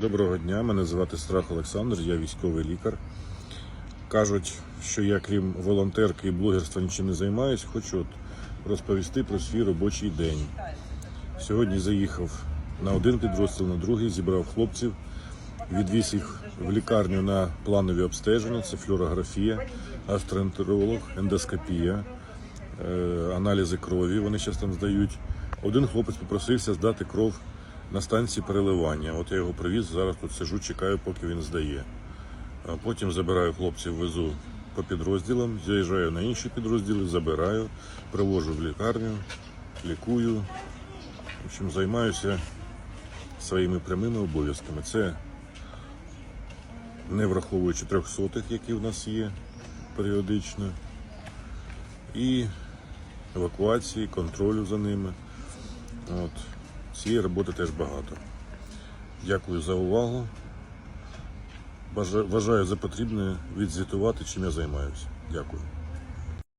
Доброго дня, мене звати Страх Олександр, я військовий лікар. Кажуть, що я крім волонтерки і блогерства нічим не займаюся, хочу от розповісти про свій робочий день. Сьогодні заїхав на один підрозділ, на другий, зібрав хлопців, відвіз їх в лікарню на планові обстеження, це флюорографія, гастроентеролог, ендоскопія, е, аналізи крові. Вони зараз там здають. Один хлопець попросився здати кров на станції переливання. От я його привіз, зараз тут сижу, чекаю, поки він здає. Потім забираю хлопців, везу по підрозділам, заїжджаю на інші підрозділи, забираю, привожу в лікарню, лікую. В общем, займаюся своїми прямими обов'язками. Це не враховуючи трьохсотих, які в нас є періодично, і евакуації, контролю за ними. От. Цієї роботи теж багато. Дякую за увагу. Вважаю за потрібне відзвітувати, чим я займаюся. Дякую.